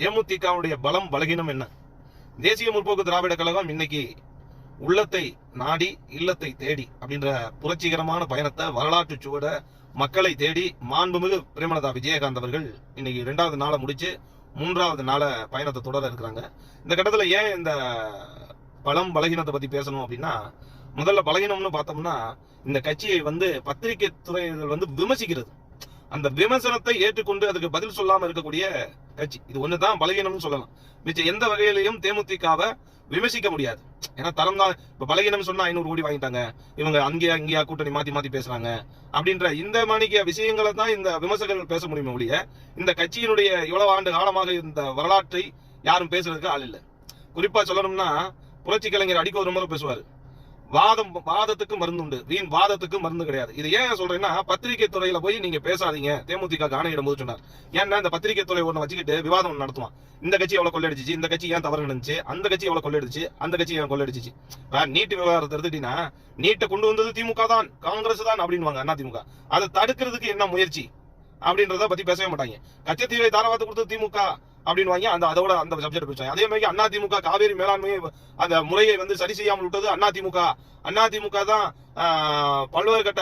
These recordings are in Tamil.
தேமுதிகவுடைய பலம் பலகீனம் என்ன? தேசிய முற்போக்கு திராவிட கழகம் இன்னைக்கு உள்ளத்தை நாடி இல்லத்தை தேடி அப்படின்ற புரட்சிகரமான பயணத்தை வரலாற்று சுவட மக்களை தேடி மாண்புமிகு பிரேமலதா விஜயகாந்த் அவர்கள் இன்னைக்கு இரண்டாவது நாளை முடிச்சு மூன்றாவது நாள பயணத்தை தொடர இருக்கிறாங்க. இந்த கட்டத்தில் ஏன் இந்த பலம் பலகீனத்தை பத்தி பேசணும் அப்படின்னா முதல்ல பலகீனம்னு பார்த்தோம்னா இந்த கட்சியை வந்து பத்திரிகை துறைகள் வந்து விமர்சிக்கிறது. அந்த விமர்சனத்தை ஏற்றுக்கொண்டு அதுக்கு பதில் சொல்லாம இருக்கக்கூடிய கட்சி. இது ஒண்ணுதான் பலகீனம்னு சொல்லலாம். மிச்சம் எந்த வகையிலையும் தேமுதிகாவை விமர்சிக்க முடியாது. ஏன்னா தரம் தான் இப்ப பலகீனம் சொன்னா ஐநூறு கோடி வாங்கிட்டாங்க. இவங்க அங்கேயா இங்கேயா கூட்டணி மாத்தி மாத்தி பேசுறாங்க. அப்படின்ற இந்த மாணிக்க விஷயங்களை தான் இந்த விமர்சகர்கள் பேச முடியுமே ஒழிய இந்த கட்சியினுடைய இவ்வளவு ஆண்டு காலமாக இந்த வரலாற்றை யாரும் பேசுறதுக்கு ஆள் இல்லை. குறிப்பா சொல்லணும்னா புரட்சி கலைஞர் அடிக்க ஒரு முறை பேசுவாரு. வாதம் வாதத்துக்கு மருந்து உண்டு. வீண் வாதத்துக்கு மருந்து கிடையாது. இது ஏன் சொல்றேன்னா பத்திரிகை துறையில போய் நீங்க பேசாதீங்க. தேமுதிக ஆணையிடும் போது சொன்னார். ஏன்னா இந்த பத்திரிகை துறை ஒண்ணு வச்சுக்கிட்டு விவாதம் நடத்துவான். இந்த கட்சி எவ்வளவு கொள்ளடிச்சு இந்த கட்சி ஏன் தவறு நடந்துச்சு? அந்த கட்சி எவ்வளவு கொள்ளடிச்சு அந்த கட்சி ஏன் கொள்ளடிச்சு நீட்டு விவகாரத்தை எடுத்துட்டீங்கன்னா நீட்டை கொண்டு வந்தது திமுக தான். காங்கிரஸ் தான் அப்படின்வாங்க அண்ணா திமுக. அதை தடுக்கிறதுக்கு என்ன முயற்சி? அப்படின்றத பத்தி பேசவே மாட்டாங்க. கச்சத்தீவை தாராவாத்து கொடுத்தது திமுக. அப்படின்னு வாங்கி அந்த அதோட அந்த சப்ஜெக்ட் பேசுவாங்க அதே மாதிரி அண்ணா திமுக காவேரி மேலாண்மையை அந்த முறையை வந்து சரி செய்யாமல் விட்டது அண்ணா திமுக அண்ணா திமுக தான் பல்வேறு கட்ட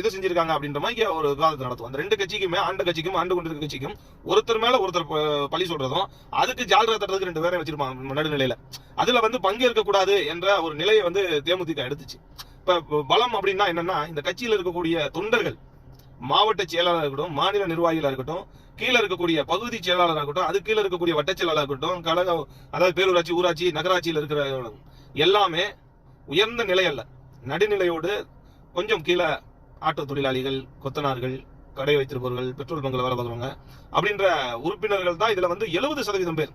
இது செஞ்சிருக்காங்க அப்படின்ற மாதிரி ஒரு விவாதத்தை நடத்தும். அந்த ரெண்டு கட்சிக்குமே ஆண்ட கட்சிக்கும் ஆண்டு கொண்டிருக்க கட்சிக்கும் ஒருத்தர் மேல ஒருத்தர் பழி சொல்றதும் அதுக்கு ஜால்ரா தட்டுறதுக்கு ரெண்டு பேரை வச்சிருப்பாங்க நடுநிலையில அதுல வந்து பங்கேற்க கூடாது என்ற ஒரு நிலையை வந்து தேமுதிக எடுத்துச்சு. இப்ப இப்ப பலம் அப்படின்னா என்னன்னா இந்த கட்சியில் இருக்கக்கூடிய தொண்டர்கள் மாவட்ட செயலாளராக இருக்கட்டும் மாநில நிர்வாகிகளாக இருக்கட்டும் கீழே இருக்கக்கூடிய பகுதி செயலாளராக இருக்கட்டும் அது கீழே இருக்கக்கூடிய வட்ட செயலாளராக இருக்கட்டும் கழக அதாவது பேரூராட்சி ஊராட்சி நகராட்சியில் இருக்கிற எல்லாமே உயர்ந்த நிலை அல்ல. நடுநிலையோடு கொஞ்சம் கீழே ஆட்டோ தொழிலாளிகள் கொத்தனார்கள் கடை வைத்திருப்பவர்கள் பெட்ரோல் பங்கில் வேலை பார்க்குறவங்க அப்படின்ற உறுப்பினர்கள் தான் இதில் வந்து எழுபது சதவீதம் பேர்.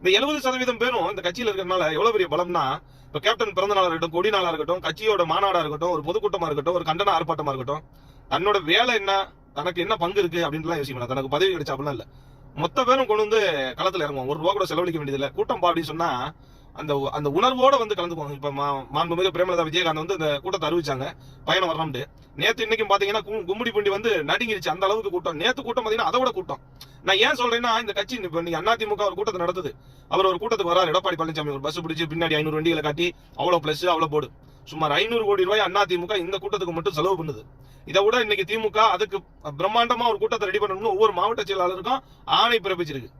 இந்த எழுபது சதவீதம் பேரும் இந்த கட்சியில் இருக்கிறதுனால எவ்வளோ பெரிய பலம்னா இப்போ கேப்டன் பிறந்த நாளாக இருக்கட்டும் கொடி நாளாக இருக்கட்டும் கட்சியோட மாநாடாக இருக்கட்டும் ஒரு பொதுக்கூட்டமாக இருக்கட்டும் ஒரு கண்டன ஆர்ப்பாட்டமாக இருக்கட்டும் தன்னோட வேலை என்ன? தனக்கு என்ன பங்கு இருக்கு? அப்படின்லாம் யோசிக்க தனக்கு பதவி கிடைச்சா அப்படிலாம் இல்ல. மொத்த பேரும் கொண்டு வந்து களத்துல இறங்குவோம் ஒரு ரூபா கூட செலவழிக்க வேண்டியதில்லை கூட்டம் பா அப்படின்னு சொன்னா அந்த அந்த உணர்வோட வந்து கலந்துக்குவாங்க. இப்ப மா- மாண்புமிகு பிரேமலதா விஜயகாந்த் வந்து இந்த கூட்டத்தை அறிவிச்சாங்க. பயணம் வரணும்னு நேத்து இன்னைக்கும் பாத்தீங்கன்னா கு- கும்மிடி பூண்டி வந்து நடுங்கிருச்சு. அந்த அளவுக்கு கூட்டம். நேத்து கூட்டம் பாத்தீங்கன்னா அதோட கூட்டம். நான் ஏன் சொல்றேன்னா இந்த கட்சி இப்ப நீங்க அதிமுக ஒரு கூட்டத்தை நடத்துது. அவர் ஒரு கூட்டத்துக்கு வராரு. எடப்பாடி பழனிசாமி ஒரு பஸ் பிடிச்சு பின்னாடி ஐநூறு வண்டிகளை காட்டி அவ்வளவு பிளஸ் அவ்வளவு போடு சுமார் ஐநூறு கோடி ரூபாய் அண்ணா திமுக இந்த கூட்டத்துக்கு மட்டும் செலவு பண்ணுது. இதை விட இன்னைக்கு திமுக அதுக்கு பிரம்மாண்டமா ஒரு கூட்டத்தை ரெடி பண்ணணும்னு ஒவ்வொரு மாவட்ட செயலாளருக்கும் ஆணை பிறப்பிச்சிருக்கு.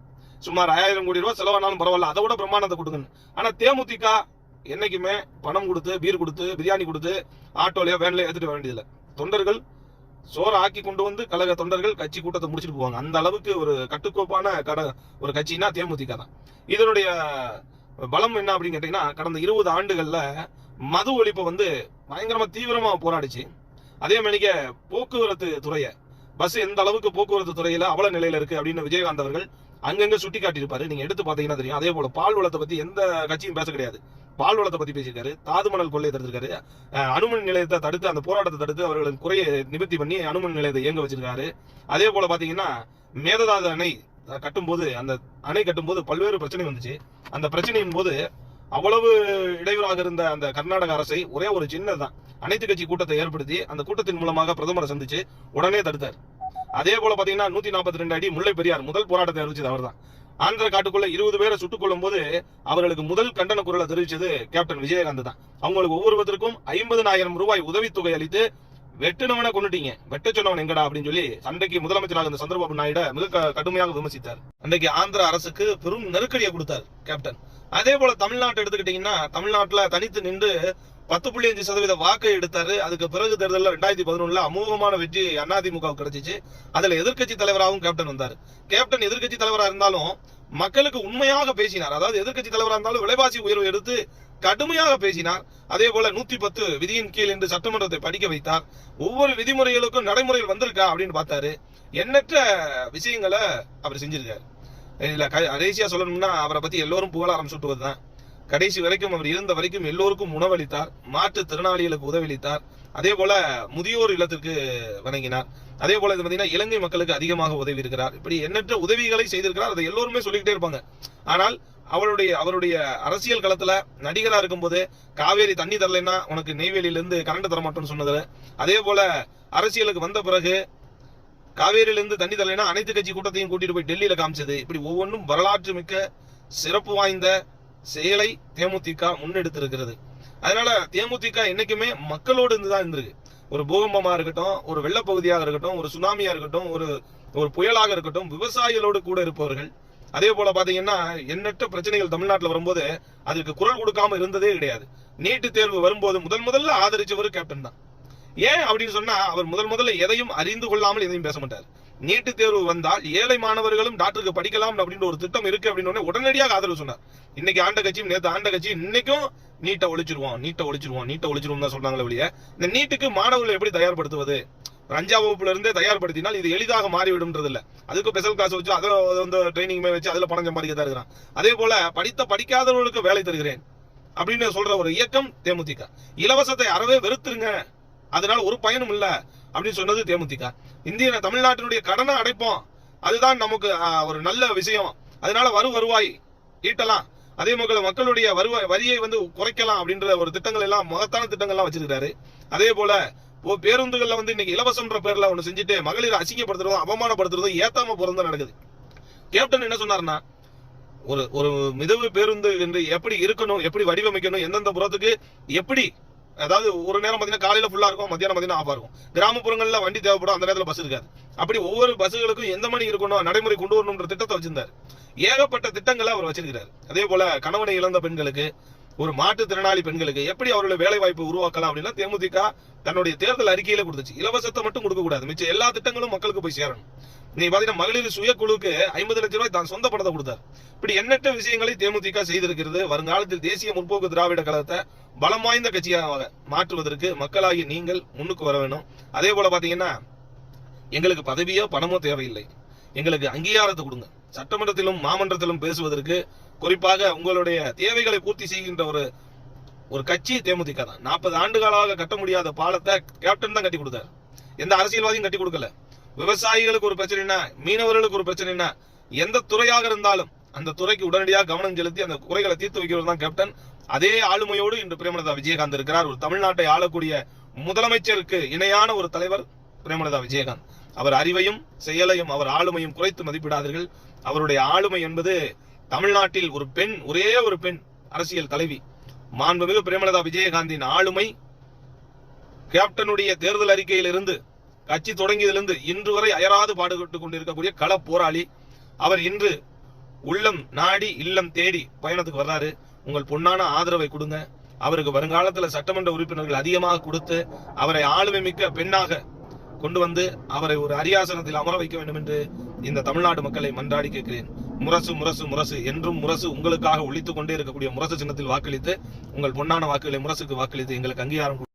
சுமார் ஆயிரம் கோடி ரூபாய் செலவானாலும் பரவாயில்ல அதை விட பிரம்மாண்டத்தை கொடுங்க ஆனா தேமுதிக என்னைக்குமே பணம் கொடுத்து பீர் கொடுத்து பிரியாணி கொடுத்து ஆட்டோலையோ வேன்லையோ எடுத்துட்டு வர வேண்டியதில்லை. தொண்டர்கள் சோறு ஆக்கி கொண்டு வந்து கழக தொண்டர்கள் கட்சி கூட்டத்தை முடிச்சிட்டு போவாங்க. அந்த அளவுக்கு ஒரு கட்டுக்கோப்பான கட ஒரு கட்சினா தேமுதிக தான். இதனுடைய பலம் என்ன அப்படின்னு கேட்டீங்கன்னா கடந்த இருபது ஆண்டுகள்ல மது ஒழிப்பை வந்து பயங்கரமா தீவிரமா போராடிச்சு. அதே மாதிரிக்க போக்குவரத்து துறையை பஸ் எந்த அளவுக்கு போக்குவரத்து துறையில அவல நிலையில இருக்கு அப்படின்னு விஜயகாந்த் அவர்கள் அங்கங்க சுட்டி காட்டியிருப்பாரு நீங்க எடுத்து பாத்தீங்கன்னா தெரியும். அதே போல பால் வளத்தை பத்தி எந்த கட்சியும் பேச கிடையாது. பால் வளத்தை பத்தி பேசியிருக்காரு. தாதுமணல் கொள்ளையை தடுத்திருக்காரு. அனுமன் நிலையத்தை தடுத்து அந்த போராட்டத்தை தடுத்து அவர்களின் குறையை நிவர்த்தி பண்ணி அனுமன் நிலையத்தை இயங்க வச்சிருக்காரு. அதே போல பாத்தீங்கன்னா மேகதாது அணை கட்டும்போது அந்த அணை கட்டும்போது பல்வேறு பிரச்சனை வந்துச்சு. அந்த பிரச்சனையின் போது அவ்வளவு இடையூறாக இருந்த அந்த கர்நாடக அரசை ஒரே ஒரு சின்னதான் அனைத்து கட்சி கூட்டத்தை ஏற்படுத்தி அந்த கூட்டத்தின் மூலமாக பிரதமரை சந்திச்சு உடனே தடுத்தார். அதே போல பாத்தீங்கன்னா நூத்தி நாற்பத்தி ரெண்டு அடி முல்லை பெரியார் முதல் போராட்டத்தை அறிவிச்சது அவர்தான். ஆந்திர காட்டுக்குள்ள இருபது பேரை சுட்டுக் கொள்ளும் போது அவர்களுக்கு முதல் கண்டன குரலை தெரிவிச்சது கேப்டன் விஜயகாந்த் தான். அவங்களுக்கு ஒவ்வொருவருக்கும் ஐம்பதனாயிரம் ரூபாய் உதவித்தொகை அளித்து வெட்டுனவனை கொண்டுட்டீங்க வெட்ட சொன்னவன் எங்கடா அப்படின்னு சொல்லி அன்றைக்கு முதலமைச்சராக இருந்த சந்திரபாபு நாயுட மிக கடுமையாக விமர்சித்தார். அன்றைக்கு ஆந்திர அரசுக்கு பெரும் நெருக்கடியை கொடுத்தார் கேப்டன் அதே போல தமிழ்நாட்டை எடுத்துக்கிட்டீங்கன்னா தமிழ்நாட்டுல தனித்து நின்று பத்து புள்ளி அஞ்சு சதவீத வாக்கை எடுத்தாரு. அதுக்கு பிறகு தேர்தலில் ரெண்டாயிரத்தி பதினொன்னுல அமோகமான வெற்றி அதிமுகவுக்கு கிடைச்சிச்சு. அதுல எதிர்க்கட்சி தலைவராகவும் கேப்டன் வந்தார். கேப்டன் எதிர்க்கட்சி தலைவரா இருந்தாலும் மக்களுக்கு உண்மையாக பேசினார். அதாவது எதிர்க்கட்சி தலைவராக இருந்தாலும் விலைவாசி உயர்வு எடுத்து கடுமையாக பேசினார். அதே போல நூத்தி பத்து விதியின் கீழ் என்று சட்டமன்றத்தை படிக்க வைத்தார். ஒவ்வொரு விதிமுறைகளுக்கும் நடைமுறையில் வந்திருக்கா அப்படின்னு பார்த்தாரு. எண்ணற்ற விஷயங்களை அவர் செஞ்சிருக்காரு. இதுல கடைசியா சொல்லணும்னா அவரை பத்தி எல்லோரும் புகழாரம் சுட்டுவதுதான். கடைசி வரைக்கும் அவர் இருந்த வரைக்கும் எல்லோருக்கும் உணவளித்தார். மாற்று திறனாளிகளுக்கு உதவியளித்தார். அதே போல முதியோர் இல்லத்திற்கு வணங்கினார். அதே போல இது பாத்தீங்கன்னா இலங்கை மக்களுக்கு அதிகமாக உதவி இருக்கிறார் இப்படி எண்ணற்ற உதவிகளை செய்திருக்கிறார். அதை எல்லோருமே சொல்லிக்கிட்டே இருப்பாங்க. ஆனால் அவருடைய அவருடைய அரசியல் களத்துல நடிகரா இருக்கும்போது காவேரி தண்ணி தரலைன்னா உனக்கு நெய்வேலியிலிருந்து கரண்ட் தர மாட்டோம்னு சொன்னது. அதே போல அரசியலுக்கு வந்த பிறகு காவேரியிலிருந்து தண்ணி தரலைன்னா அனைத்து கட்சி கூட்டத்தையும் கூட்டிட்டு போய் டெல்லியில காமிச்சது. இப்படி ஒவ்வொன்றும் வரலாற்று மிக்க சிறப்பு வாய்ந்த செயலை தேமுதிக முன்னெடுத்திருக்கிறது. அதனால தேமுதிக என்னைக்குமே மக்களோடு இருந்து தான் இருந்திருக்கு. ஒரு பூகம்பமா இருக்கட்டும் ஒரு வெள்ளப்பகுதியாக இருக்கட்டும் ஒரு சுனாமியா இருக்கட்டும் ஒரு ஒரு புயலாக இருக்கட்டும் விவசாயிகளோடு கூட இருப்பவர்கள். அதே போல பாத்தீங்கன்னா எண்ணற்ற பிரச்சனைகள் தமிழ்நாட்டில் வரும்போது அதுக்கு குரல் கொடுக்காம இருந்ததே கிடையாது. நீட்டு தேர்வு வரும்போது முதல் முதல்ல ஆதரிச்சவர் கேப்டன் தான். ஏன் அப்படின்னு சொன்னா அவர் முதல் முதல்ல எதையும் அறிந்து கொள்ளாமல் எதையும் பேச மாட்டார். நீட்டு தேர்வு வந்தால் ஏழை மாணவர்களும் டாக்டருக்கு படிக்கலாம் அப்படின்ற ஒரு திட்டம் இருக்கு அப்படின்னு உடனே உடனடியாக ஆதரவு சொன்னார். இன்னைக்கு ஆண்ட கட்சியும் நேற்று ஆண்ட கட்சி இன்னைக்கும் நீட்டை ஒழிச்சிருவோம் நீட்டை ஒழிச்சிருவோம் நீட்டை ஒழிச்சிருவோம் தான் சொல்றாங்களே வெளியே இந்த நீட்டுக்கு மாணவர்களை எப்படி தயார்படுத்துவது? ரஞ்சா அஞ்சாம் வகுப்புல இருந்தே தயார்படுத்தினால் இது எளிதாக மாறிவிடும்ன்றது இல்ல. அதுக்கு ஸ்பெஷல் காசு வச்சு அதை வந்து ட்ரைனிங் வச்சு அதுல பணம் சம்பாதிக்க தான் இருக்கிறான். அதே போல படித்த படிக்காதவர்களுக்கு வேலை தருகிறேன் அப்படின்னு சொல்ற ஒரு இயக்கம் தேமுதிக. இலவசத்தை அறவே வெறுத்துருங்க. அதனால ஒரு பயனும் இல்ல அப்படின்னு சொன்னது தேமுதிக. இந்திய தமிழ்நாட்டினுடைய கடனை அடைப்போம். அதுதான் நமக்கு ஒரு நல்ல விஷயம். அதனால வரு வருவாய் ஈட்டலாம். அதே மக்கள் மக்களுடைய வருவாய் வரியை வந்து குறைக்கலாம் அப்படின்ற ஒரு திட்டங்கள் எல்லாம் மகத்தான திட்டங்கள்லாம் வச்சிருக்காரு அதே போல ஓ பேருந்துகள்ல வந்து இன்னைக்கு இலவசம்ன்ற பேர்ல ஒன்று செஞ்சுட்டு மகளிரை அசிங்கப்படுத்துறதும் அவமானப்படுத்துறதும் ஏத்தாம பிறந்த நடக்குது. கேப்டன் என்ன சொன்னாருன்னா ஒரு ஒரு மிதவு பேருந்து என்று எப்படி இருக்கணும் எப்படி வடிவமைக்கணும் எந்தெந்த புறத்துக்கு எப்படி அதாவது ஒரு நேரம் பார்த்தீங்கன்னா காலையில ஃபுல்லா இருக்கும் மத்தியானம் பார்த்தீங்கன்னா ஆஃபாக இருக்கும். கிராமப்புறங்களில் வண்டி தேவைப்படும் அந்த நேரத்தில் பஸ் இருக்காது. அப்படி ஒவ்வொரு பஸ்ஸுகளுக்கும் எந்த மணி இருக்கணும் நடைமுறை கொண்டு வரணும்ன்ற திட்டத்தை வச்சிருந்தார். ஏகப்பட்ட திட்டங்களை அவர் வச்சிருக்கிறார். அதே போல கணவனை இழந்த பெண்களுக்கு ஒரு மாற்றுத்திறனாளி பெண்களுக்கு எப்படி அவர்களை வேலை வாய்ப்பு உருவாக்கலாம் அப்படின்னா தேமுதிக தன்னுடைய தேர்தல் அறிக்கையில கொடுத்துச்சு. இலவசத்தை மட்டும் கொடுக்கக்கூடாது. மிச்சம் எல்லா திட்டங்களும் மக்களுக்கு போய் சேரணும். நீ பாத்தீங்கன்னா மகளிர் சுய குழுக்கு ஐம்பது லட்சம் ரூபாய் தான் சொந்த படத்தை கொடுத்தார். இப்படி எண்ணற்ற விஷயங்களை தேமுதிக செய்திருக்கிறது. வருங்காலத்தில் தேசிய முற்போக்கு திராவிட கழகத்தை பலம் வாய்ந்த கட்சியாக மாற்றுவதற்கு மக்களாகி நீங்கள் முன்னுக்கு வர வேணும் அதே போல பாத்தீங்கன்னா எங்களுக்கு பதவியோ பணமோ தேவையில்லை. எங்களுக்கு அங்கீகாரத்தை கொடுங்க. சட்டமன்றத்திலும் மாமன்றத்திலும் பேசுவதற்கு குறிப்பாக உங்களுடைய தேவைகளை பூர்த்தி செய்கின்ற ஒரு ஒரு கட்சி தேமுதிக தான். நாற்பது ஆண்டுகளாக கட்ட முடியாத பாலத்தை கேப்டன் தான் கட்டி கொடுத்தாரு. எந்த அரசியல்வாதியும் கட்டி கொடுக்கல. விவசாயிகளுக்கு ஒரு பிரச்சனைனா மீனவர்களுக்கு ஒரு பிரச்சனைனா எந்த துறையாக இருந்தாலும் அந்த துறைக்கு உடனடியாக கவனம் செலுத்தி அந்த குறைகளை தீர்த்து வைக்கிறது தான் கேப்டன் அதே ஆளுமையோடு இன்று பிரேமலதா விஜயகாந்த் இருக்கிறார். ஒரு தமிழ்நாட்டை ஆளக்கூடிய முதலமைச்சருக்கு இணையான ஒரு தலைவர் பிரேமலதா விஜயகாந்த். அவர் அறிவையும் செயலையும் அவர் ஆளுமையும் குறைத்து மதிப்பிடாதீர்கள். அவருடைய ஆளுமை என்பது தமிழ்நாட்டில் ஒரு பெண் ஒரே ஒரு பெண் அரசியல் தலைவி. மாண்புமிகு பிரேமலதா விஜயகாந்தின் ஆளுமை கேப்டனுடைய தேர்தல் அறிக்கையிலிருந்து கட்சி தொடங்கியதிலிருந்து இன்று வரை அயராது பாடுபட்டு கொண்டிருக்கக்கூடிய கள போராளி அவர் இன்று உள்ளம் நாடி இல்லம் தேடி பயணத்துக்கு வர்றாரு. உங்கள் பொன்னான ஆதரவை கொடுங்க. அவருக்கு வருங்காலத்தில் சட்டமன்ற உறுப்பினர்கள் அதிகமாக கொடுத்து அவரை ஆளுமை மிக்க பெண்ணாக கொண்டு வந்து அவரை ஒரு அரியாசனத்தில் அமர வைக்க வேண்டும் என்று இந்த தமிழ்நாடு மக்களை மன்றாடி கேட்கிறேன். முரசு முரசு முரசு என்றும் முரசு உங்களுக்காக ஒழித்துக் கொண்டே இருக்கக்கூடிய முரசு சின்னத்தில் வாக்களித்து உங்கள் பொன்னான வாக்குகளை முரசுக்கு வாக்களித்து எங்களுக்கு அங்கீகாரம்